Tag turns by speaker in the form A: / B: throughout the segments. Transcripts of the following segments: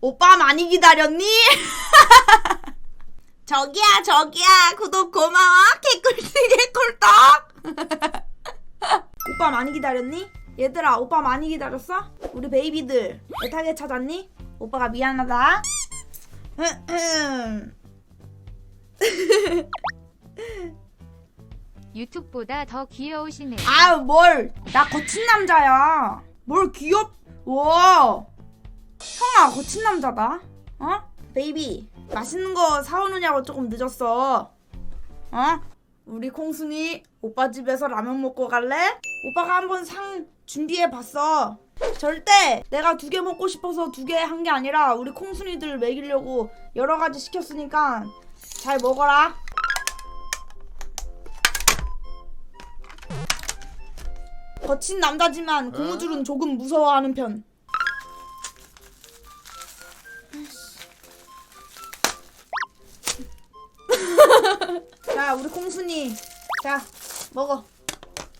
A: 오빠 많이 기다렸니? 저기야 저기야 구독 고마워 개꿀띠 개꿀떡 오빠 많이 기다렸니? 얘들아 오빠 많이 기다렸어? 우리 베이비들 애타게 찾았니? 오빠가 미안하다
B: 유튜브보다 더 귀여우시네.
A: 아유 뭘나 거친 남자야 뭘 귀엽 와 형아 거친 남자다 어? 베이비 맛있는 거 사오느냐고 조금 늦었어 어? 우리 콩순이 오빠 집에서 라면 먹고 갈래? 오빠가 한번 상 준비해 봤어 절대 내가 두 개 먹고 싶어서 두 개 한 게 아니라 우리 콩순이들 먹이려고 여러 가지 시켰으니까 잘 먹어라 거친 남자지만 고무줄은 조금 무서워하는 편. 콩순이. 자, 먹어.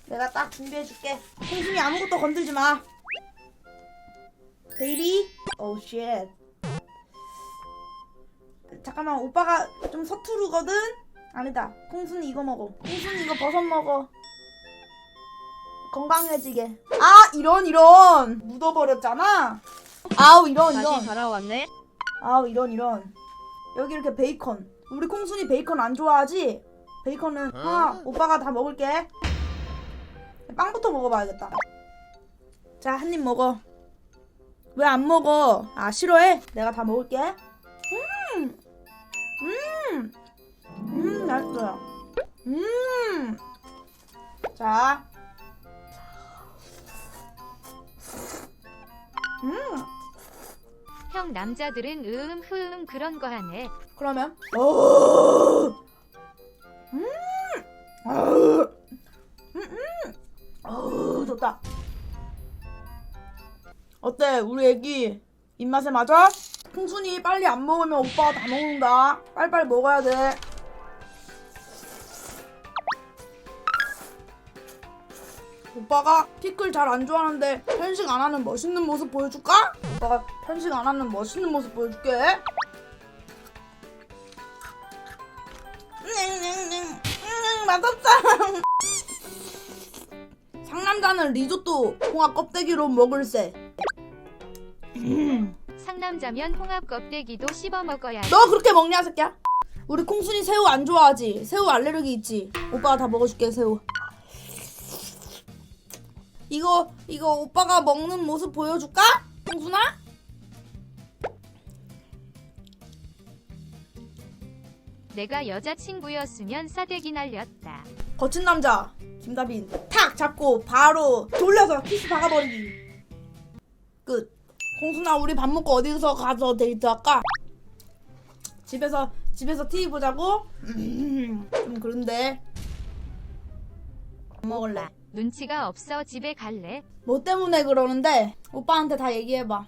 A: 내가 딱 준비해줄게. 콩순이 아무것도 건들지 마. 베이비. 오, 쉣. 잠깐만, 오빠가 좀 서투르거든? 아니다. 콩순이 이거 먹어. 콩순이 이거 버섯 먹어. 건강해지게. 아 이런 이런 묻어버렸잖아. 아우 이런 이런.
C: 다시 돌아왔네.
A: 아우 이런 이런. 여기 이렇게 베이컨. 우리 콩순이 베이컨 안 좋아하지? 베이컨은 아 오빠가 다 먹을게. 빵부터 먹어봐야겠다. 자 한 입 먹어. 왜 안 먹어? 아 싫어해? 내가 다 먹을게. 음, 음, 음 맛있어요. 음. 자. 음.
B: 형 남자들은 으음 흐음 그런 거 하네.
A: 그러면 어. 음. 아우. 음. 음. 어우, 좋다. 어때? 우리 애기 입맛에 맞아? 풍순이 빨리 안 먹으면 오빠가 다 먹는다. 빨리빨리 먹어야 돼. 오빠가 피클 잘 안 좋아하는데 편식 안 하는 멋있는 모습 보여줄까? 오빠가 편식 안 하는 멋있는 모습 보여줄게. 맛없다. 상남자는 리조또 홍합 껍데기로 먹을세.
B: 상남자면 홍합 껍데기도 씹어 먹어야 해.
A: 너 그렇게 먹냐 새끼야? 우리 콩순이 새우 안 좋아하지? 새우 알레르기 있지? 오빠가 다 먹어줄게 새우. 이거 이거 오빠가 먹는 모습 보여줄까? 콩순아?
B: 내가 여자친구였으면 싸대기 날렸다.
A: 거친 남자 김다빈 탁 잡고 바로 돌려서 키스 박아버리기 끝 공순아 우리 밥 먹고 어디서 가서 데이트할까? 집에서 집에서 TV 보자고? 음, 좀 그런데 안 먹을래
B: 눈치가 없어 집에 갈래?
A: 뭐 때문에 그러는데 오빠한테 다 얘기해봐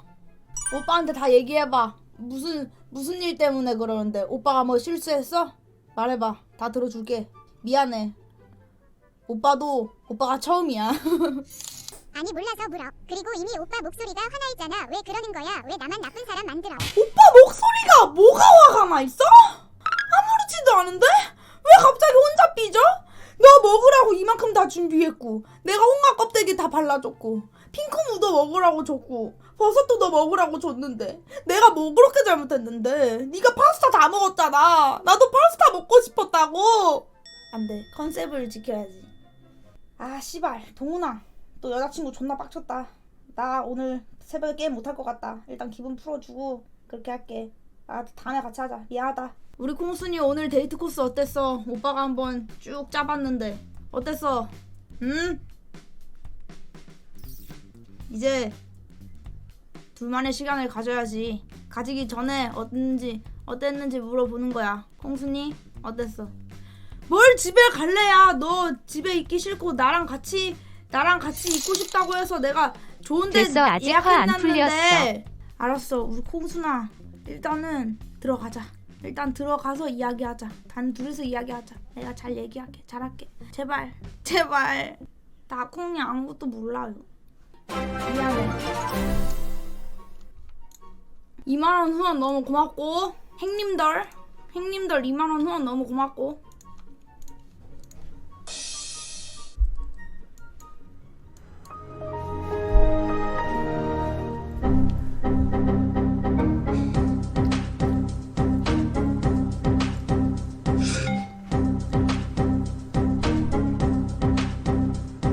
A: 오빠한테 다 얘기해봐 무슨 무슨 일 때문에 그러는데 오빠가 뭐 실수했어? 말해봐 다 들어줄게 미안해 오빠도 오빠가 처음이야
D: 아니 몰라서 물어. 그리고 이미 오빠 목소리가 화나 있잖아. 왜 그러는 거야? 왜 나만 나쁜 사람 만들어?
A: 오빠 목소리가 뭐가 화가 나 있어? 아무렇지도 않은데? 왜 갑자기 혼자 삐져? 너 먹으라고 이만큼 다 준비했고 내가 홍합 껍데기 다 발라줬고 핑크 묻어 먹으라고 줬고 버섯도 너 먹으라고 줬는데 내가 뭐 그렇게 잘못했는데 네가 파스타 다 먹었잖아 나도 파스타 먹고 싶었다고 안돼 컨셉을 지켜야지 아 씨발 동훈아 너 여자친구 존나 빡쳤다 나 오늘 새벽에 게임 못할 것 같다. 일단 기분 풀어주고 그렇게 할게. 아 다음에 같이 하자. 미안하다. 우리 콩순이 오늘 데이트 코스 어땠어? 오빠가 한번 쭉 짜봤는데 어땠어? 응? 이제 둘만의 시간을 가져야지. 가지기 전에 어땠는지 어땠는지 물어보는 거야. 콩순이 어땠어? 뭘 집에 갈래야? 너 집에 있기 싫고 나랑 같이 나랑 같이 있고 싶다고 해서 내가 좋은데
B: 됐어, 아직 화안
A: 예약해놨는데. 알았어. 우리 콩순아 일단은 들어가자. 일단 들어가서 이야기하자. 단 둘이서 이야기하자. 내가 잘 얘기할게. 잘할게. 제발. 제발. 나 콩이 아무것도 몰라요. 미안해 2만원 후원 너무 고맙고 행님들 행님들 2만원 후원 너무 고맙고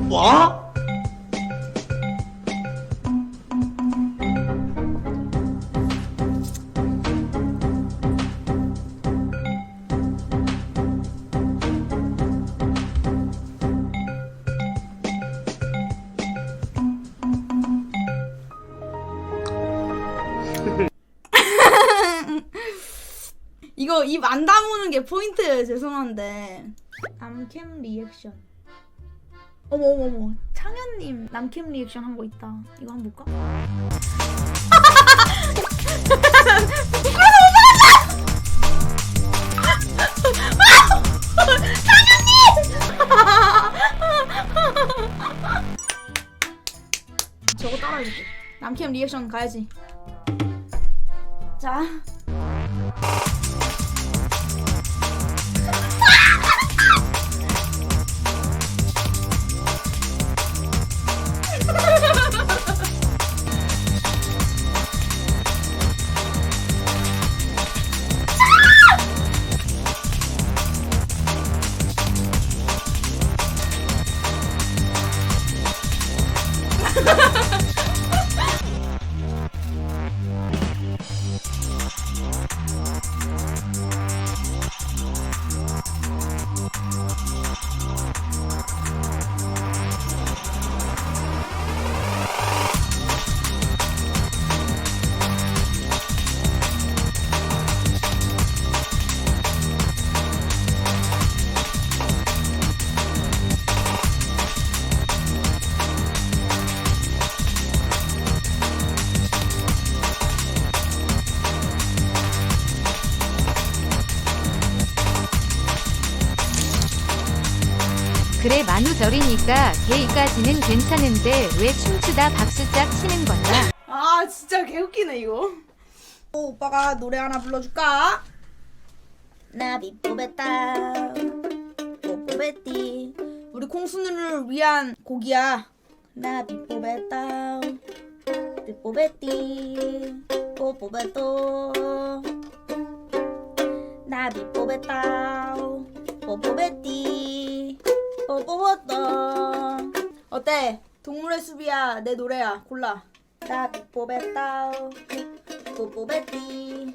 C: 뭐?
A: 이거 입 안 다무는 게 포인트예요 죄송한데. 남캠 리액션. 어머 어머 어머. 창현님 남캠 리액션 한 거 있다. 이거 한번 볼까? 저거 따라해줄게. 남캠 리액션 가야지. 자
B: 그래 만우절이니까 게이까지는 괜찮은데 왜 춤추다 박수짝 치는 거야?
A: 아 진짜 개웃기네 이거. 어, 오빠가 노래 하나 불러줄까? 나비 뽑았다 뽀뽀베띠 우리 콩순이를 위한 곡이야. 나비 뽑았다 뽀뽀베띠 뽀뽀베또 나비 뽑았다 뽀뽀베띠 뽀뽀뽀또 어때? 동물의 숲이야 내 노래야. 골라. 나비 뽑았다. 뽀뽀베띠